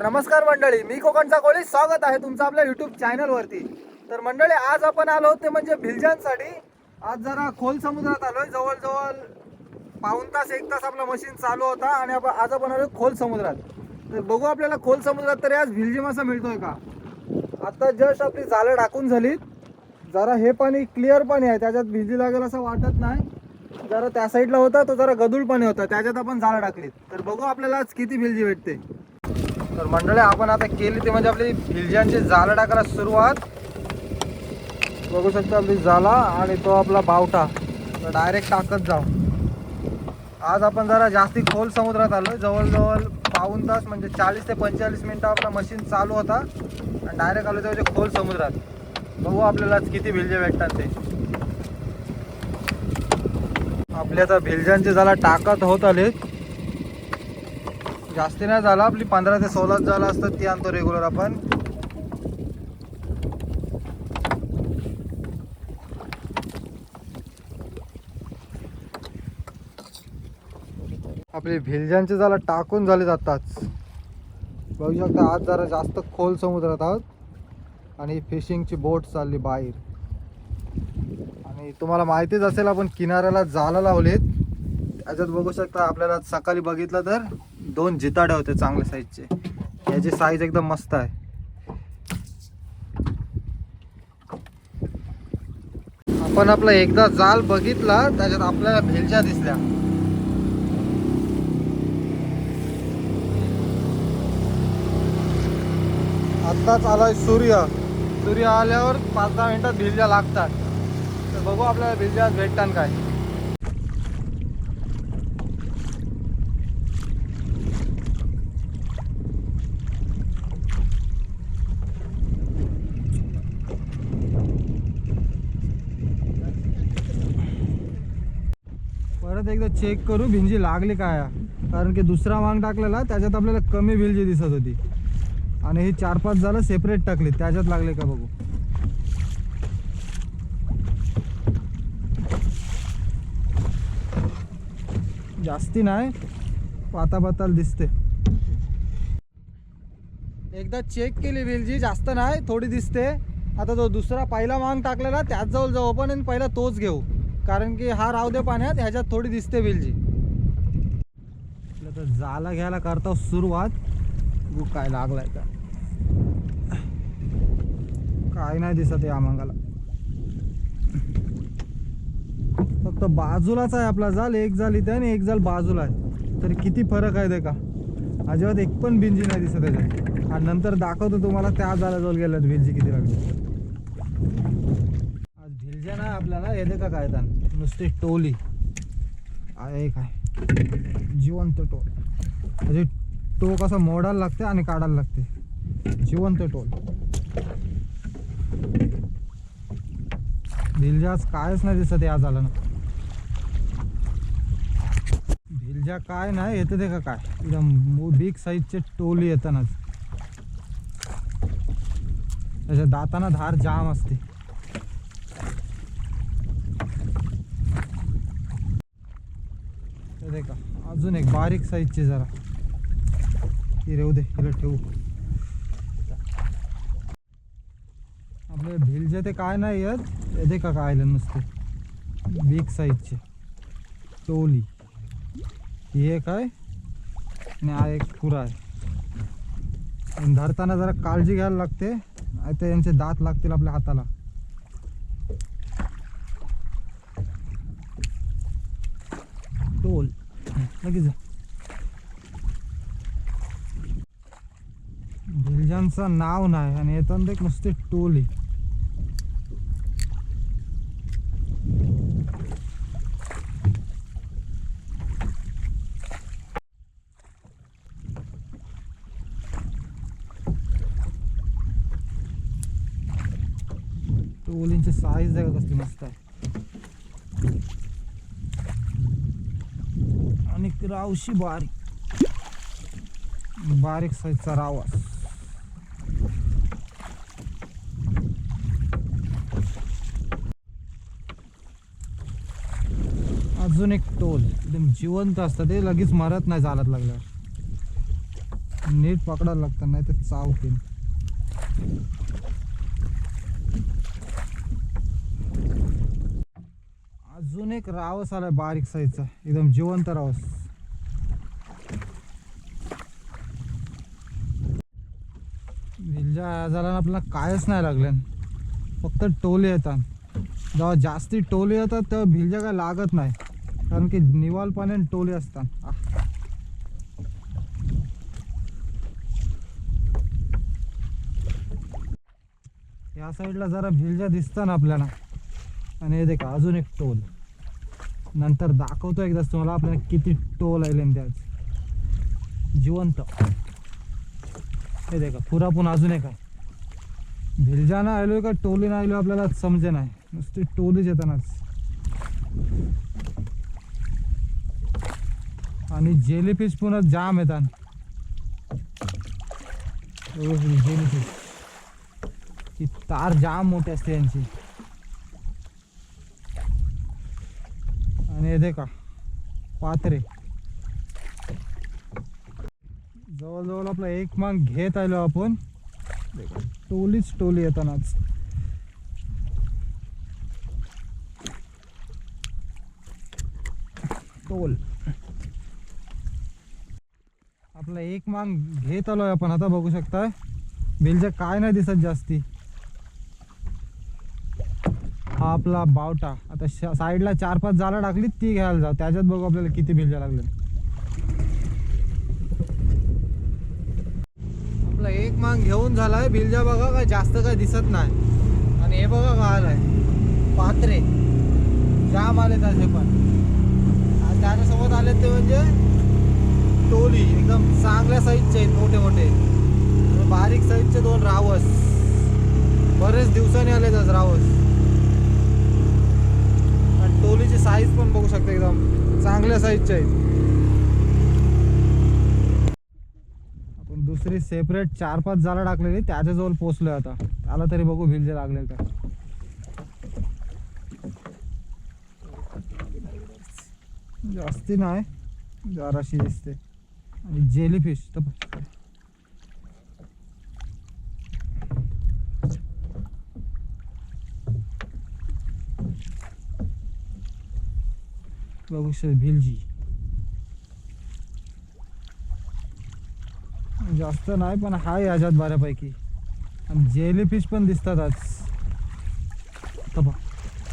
तर नमस्कार मंडळी मी कोकणचा कोळी. स्वागत आहे तुमचं आपल्या युट्यूब चॅनलवरती तर मंडळी आज आपण आलो ते म्हणजे भिलजांसाठी. आज जरा खोल समुद्रात आलोय. जवळजवळ पाऊन तास एक तास आपला मशीन चालू होता आणि आपण आज आपण आलो खोल समुद्रात. तर बघू आपल्याला खोल समुद्रात तरी आज भिलजी मासा मिळतोय का? आता जस्ट आपली जाळं टाकून झालीत. जरा हे पाणी क्लिअर पाणी आहे. त्याच्यात भिजी लागेल असं वाटत नाही. जरा त्या साईडला होता तो जरा गदूळ पाणी होता. त्याच्यात आपण जाळं टाकलीत. तर बघू आपल्याला आज किती भिलजी भेटते. तर मंडळी आपण आता केली ते म्हणजे आपली भिलज्यांची जाळं टाकायला सुरुवात. बघू शकतो आपली जाला आणि तो आपला बावटा. डायरेक्ट टाकत जाऊ. आज आपण जरा जास्ती खोल समुद्रात आलो जवळजवळ पाऊन तास म्हणजे चाळीस ते पंचेचाळीस मिनटं आपला मशीन चालू होता. आणि डायरेक्ट आलो तेव्हा खोल समुद्रात. बघू आपल्याला किती भिलजे भेटतात ते. आपल्या आता भिलजांचे झाला टाकत होत आलेत जास्ती नाही झाला आपली पंधरा ते सोळाच झाला असतात ती आणतो रेग्युलर आपण. आपले भिलजांचे झाला टाकून झाले आत्ताच बघू शकता आज जरा जास्त खोल समुद्रात आहोत. आणि फिशिंगची बोट चालली बाहेर. आणि तुम्हाला माहितीच असेल आपण किनाऱ्याला जाला लावलेत. त्याच्यात बघू शकता आपल्याला सकाळी बघितलं तर दोन जिताडे होते चांगल्या साईजचे याची साईज एकदम मस्त आहे. आपण आपला एकदा जाल बघितला त्याच्यात आपल्याला भेलच्या दिसल्या. आत्ताच आलाय सूर्य. सूर्य आल्यावर पाच दहा मिनिटात भिलज्या लागतात. तर बघू आपल्याला भिलज्या भेटतात काय. परत एकदा चेक करू भिंजी लागली काय कारण की दुसरा वांग टाकलेला त्याच्यात आपल्याला कमी भिलजी दिसत होती. आणि ही चार पाच झालं सेपरेट टाकली. त्याच्यात लागले का बघू? जास्ती नाही. पाता पाताल दिसते. एकदा चेक केली वेलजी जास्त नाही थोडी दिसते. आता तो दुसरा पहिला मांग टाकलेला त्याच जवळ जाऊ आपण आणि पहिला तोच घेऊ. कारण की हा राहू दे पाण्यात ह्याच्यात थोडी दिसते वेलजी तर जाला घ्यायला करतो सुरुवात. बघू काय लागलाय का. काय नाही दिसत या मांगाला. फक्त बाजूलाच आहे आपला जाल एक जाल इथे आणि एक जाल बाजूला आहे. तर किती फरक आहे ते का अजिबात एक पण भिंजी नाही दिसत त्याच्यात. आणि नंतर दाखवतो तुम्हाला त्या जालाजवळ गेल्यात भिंजी किती लागली. आज नाही आपल्याला येते का काय तर नुसती टोली. आहे काय जिवंत टोल. म्हणजे टोक असं मोडायला लागते आणि काढायला लागते. जिवंत टोल. भिलजा आज कायच नाही दिसत या झालं ना भिलजा काय नाही येते ते का काय. एकदम बिग साईजचे टोली येतानाच. त्याच्या दाताना धार जाम असते हे दे का अजून एक बारीक साईजची जरा. ती रेऊ दे हिला ठेवू. आपले भिलजे ते काय नाही येत येते का काय नुसते. बिग साईजचे टोली ही एक आहे आणि हा एक पुरा आहे. धरताना जरा काळजी घ्यायला लागते. नाही तर यांचे दात लागतील आपल्या हाताला टोल लगेच जा. नाव नाही आणि येताना एक नुसते टोली टोलींची साईज आहे कसली मस्त आहे आणि रावशी बारीक. बारीक साईजचा रावा अजून एक टोल. एकदम जिवंत असतं ते. लगेच मरत नाही चालत लागल्यावर. नीट पकडायला लागतं नाही तर चावतील. अजून एक रावस आलाय बारीक साईजचा. एकदम जिवंत रावस. विलजा झाला आपल्याला कायच नाही लागलं. फक्त टोले येतात. जेव्हा जास्ती टोले येतात तेव्हा भिलजा काय लागत नाही. कारण की निवाल पाण्याने टोले असतात. या साईडला जरा भिलजा दिसतात ना आपल्याला. आणि हे देखा अजून एक टोल. नंतर दाखवतो एकदाच तुम्हाला आपल्याला किती टोल आहे त्याच जिवंत. हे देखा पुरापून अजून एक आहे. भिलजाना आलो का टोलीनं आलो आपल्याला समजे नाही. नुसती टोलीच येतानाच आणि जेलीफिश पुन्हा जाम येतात जेलीफिश ती तार जाम मोठी असते यांची. आणि येते का पात्रे. जवळजवळ आपला एक मांग घेत आलो आपण. टोलीच टोली येतानाच टोल. आपला एक मांग घेत आलोय आपण आता बघू शकताय. बिलच्या काय नाही दिसत जास्ती. हा आपला बावटा. आता श- साईडला चार पाच जाळं टाकली ती घ्यायला जाऊ. त्याच्यात बघू आपल्याला किती बिलच्या लागले आपला एक मांग घेऊन झालाय भिलजा बघा काय जास्त काय दिसत नाही. आणि हे बघा काय आलाय पात्रे. जाम आले त्याचे पण. आणि त्याच्यासोबत आले ते म्हणजे टोली. एकदम चांगल्या साईजचे आहेत मोठे मोठे बारीक साईजचे दोन रावस. बरेच दिवसांनी आले त्याच रावस. आणि साईज पण बघू शकता एकदम. चांगल्या साईजचे आहेत. आपण दुसरी सेपरेट चार पाच जाळं टाकलेली त्याच्याजवळ पोचलोय आता. त्याला तरी बघू भिलजे लागले का. जास्ती नाही. जराशी दिसते. आणि जेलीफिश तर बघ. बघू शकता भिलजी जास्त नाही पण हाय याच्यात बऱ्यापैकी आणि जेलीफिश पण दिसतात आज आता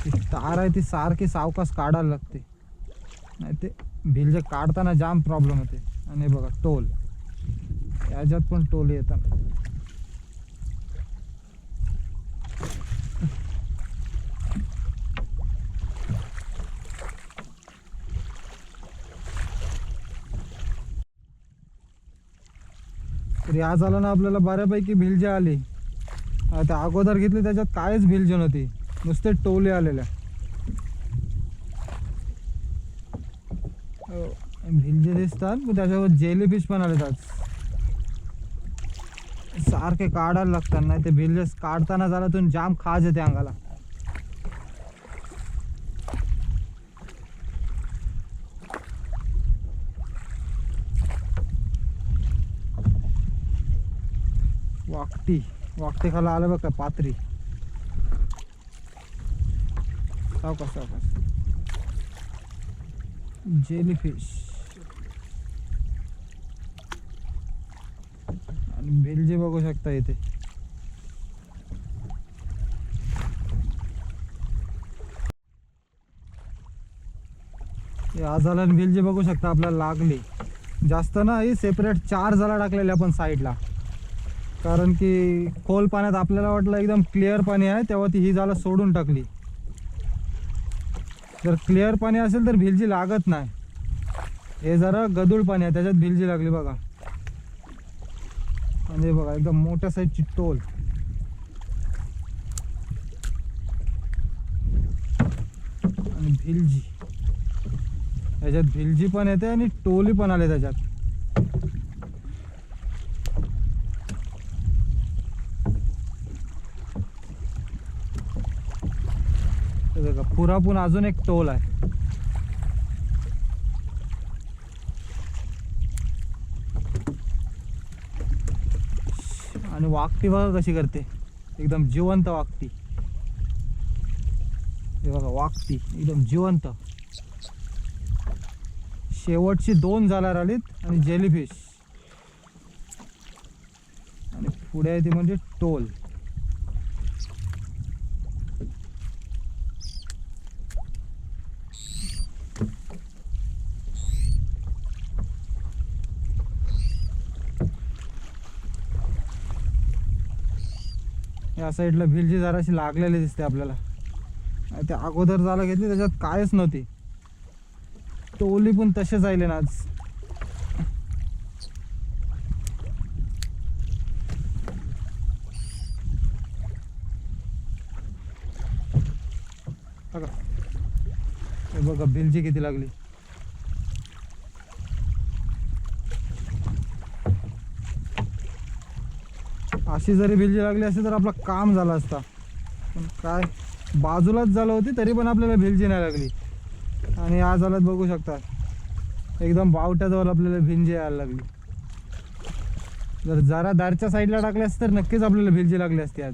ती तार आहे ती सारखी सावकाश काढायला लागते नाही ते भिलजे काढताना जाम प्रॉब्लेम होते आणि बघा टोल याच्यात पण टोल येतात तर आज झालं ना आपल्याला बऱ्यापैकी भिलजे आली. आता अगोदर घेतली त्याच्यात कायच भिलजे नव्हती. नुसते टोले आलेल्या. हो, भिलजे दिसतात पण त्याच्यावर जेलीफिश पण आले आज. सारखे काढायला लागतात नाही ते भिलजे काढताना झाला तुम्ही जाम खाज येते अंगाला. वाकटी खाला आलं बघ का पात्री. सावकाश सावकाश जेलीफिश आणि बेलजे बघू शकता इथे. आज आजाला आणि बेलजे बघू शकता आपल्याला लागली. जास्त नाही सेपरेट चार झाला टाकलेले आपण साईडला कारण की खोल पाण्यात आपल्याला वाटलं एकदम क्लिअर पाणी आहे तेव्हा ती ही जाला सोडून टाकली. जर क्लिअर पाणी असेल तर भिलजी लागत नाही. हे जरा गदूळ पाणी आहे त्याच्यात भिलजी लागली बघा. म्हणजे बघा एकदम मोठ्या साईजची टोल. आणि भिलजी त्याच्यात भिलजी पण येते आणि टोली पण आले त्याच्यात. बघा पुरापून अजून एक टोल आहे. आणि वागती बघा कशी करते. एकदम जिवंत वागती हे बघा वागती एकदम जिवंत. शेवटची दोन जाणार आलीत आणि जेलीफिश आणि पुढे आहे ती म्हणजे टोल. या साईडला भिलजी जराशी लागलेली दिसते आपल्याला. ते अगोदर जायला घेतली त्याच्यात कायच नव्हती. टोली पण तसेच आले ना आज. बघा. हे बघा भिलजी किती लागली. अशी जरी भिलजी लागली असती तर आपलं काम झालं असता. पण काय बाजूलाच झालं होती तरी पण आपल्याला भिलजी नाही लागली. आणि आज आलात बघू शकता. एकदम बावट्याजवळ आपल्याला भिंजी यायला लागली. जर जरा दारच्या साईडला टाकले असते तर नक्कीच आपल्याला भिलजी लागली असती आज.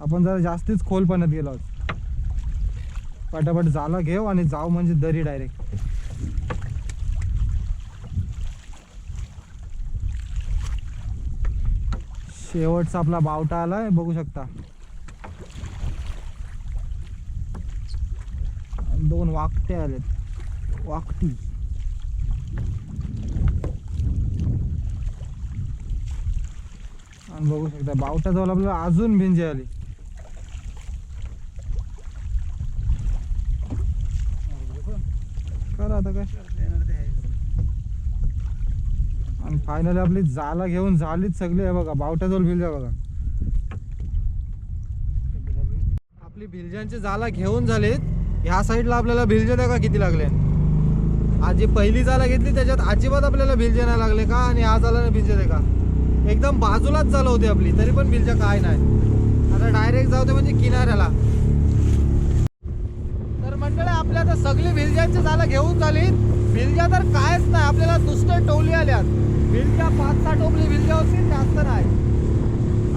आपण जरा जास्तीच खोल पाण्यात गेलो आहोत. पटापट झालं घेऊ आणि जाऊ म्हणजे दरी डायरेक्ट शेवटचा आपला बावटा आलाय बघू शकता. आणि दोन वाकटे आलेत. वाकटी. आणि बघू शकता बावटा जवळ आपल्याला अजून भिंजी आली. करा आता काय? आणि फायनली आपली जाला घेऊन झालीच सगळी आहे बघा. बावट्याजवळ भिलजा बघा. आपली भिलजांची जाला घेऊन झालीत. ह्या साईडला आपल्याला भिलजे का किती लागले? आजी पहिली जाला घेतली त्याच्यात अजिबात आपल्याला भिलजे नाही लागले का? आणि आज आला ना भिलजे का? एकदम बाजूलाच झालं होती आपली. तरी पण भिलजा काय नाही. आता डायरेक्ट जाऊ दे म्हणजे किनाऱ्याला. तर मंडळी आपल्या आता सगळी भिलज्यांची झाला घेऊन झाली भिलज्या तर कायच नाही. आपल्याला नुसतं टोली आल्यात. भिलज्या पाच सहा टोपली भिलज्या होती जास्त नाही.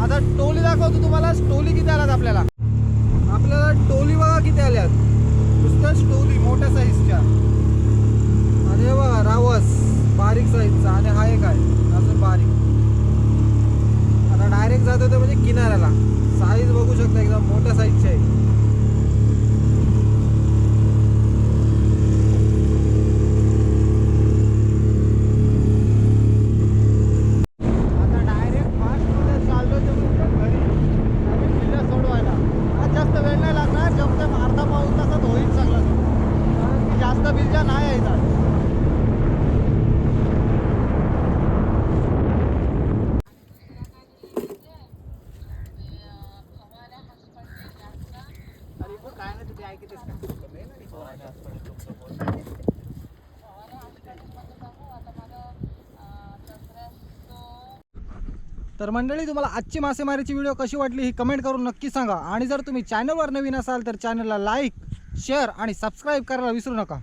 आता टोली दाखवतो तुम्हाला टोली किती आल्यात आपल्याला? आपल्याला टोली बघा किती आल्यात. नुसतंच टोली मोठ्या साईजच्या आणि वा बघा रावस. बारीक साईजचा आणि हा एक आहे. अजून बारीक. आता डायरेक्ट जात होतं म्हणजे किनाऱ्याला. साईज बघू शकता एकदम मोठ्या साईजची आहे आता डायरेक्ट फास्टमध्ये चाललो ते म्हणजे घरी नवीन किल्ला सोडवायला आज जास्त वेळ नाही लागणार जमते अर्धा पाऊस तासात होईल सगळं कारण की जास्त बिलजा नाही आहे इथं. तर मंडळी तुम्हाला आजची मासेमारीची व्हिडिओ कशी वाटली ही कमेंट करून नक्की सांगा. आणि जर तुम्ही चॅनलवर नवीन असाल तर चॅनलला लाईक शेअर आणि सबस्क्राईब करायला विसरू नका.